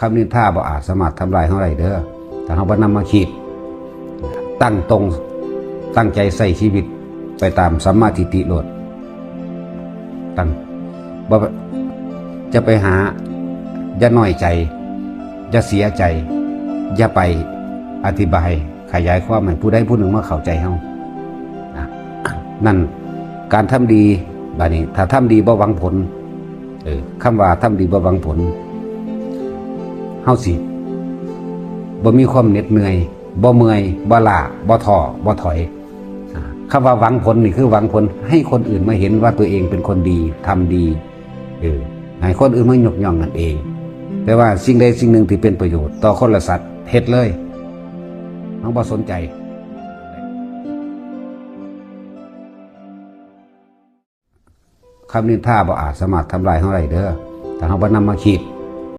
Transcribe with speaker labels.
Speaker 1: คำนินท่าบ่อาจสามารถทำลายเฮาได้เด้อถ้าเฮาบ่นำมาคิด ตั้งตรงตั้งใจใส่ชีวิตไปตามสัมมาทิฏฐิโลดตั้งบ่จะไปหาอย่าน้อยใจอย่าเสียใจอย่าไปอธิบายขยายความให้ผู้ใดผู้หนึ่งมาเข้าใจเฮานะนั่นการทำดีบานี้ ถ้าทำดีบ่หวังผลเออคำว่าทำดีบ่หวังผล เฮาสิบ่มีความเหน็ดเหนื่อยบ่เมื่อยบ่ลาบ่ท้อบ่ถอยคำว่าหวังผลนี่คือหวังผลให้คนอื่นมาเห็นว่าตัวเองเป็นคนดีทำดีเออให้คนอื่นมายกย่องนั่นเอง แต่ว่าสิ่งใดสิ่งหนึ่งที่เป็นประโยชน์ต่อคนละสัตว์เฮ็ดเลยน้องบ่สนใจคำนินท่าบ่อาจสามารถทำลายเฮาได้เด้อถ้าเฮาบ่นำมาคิด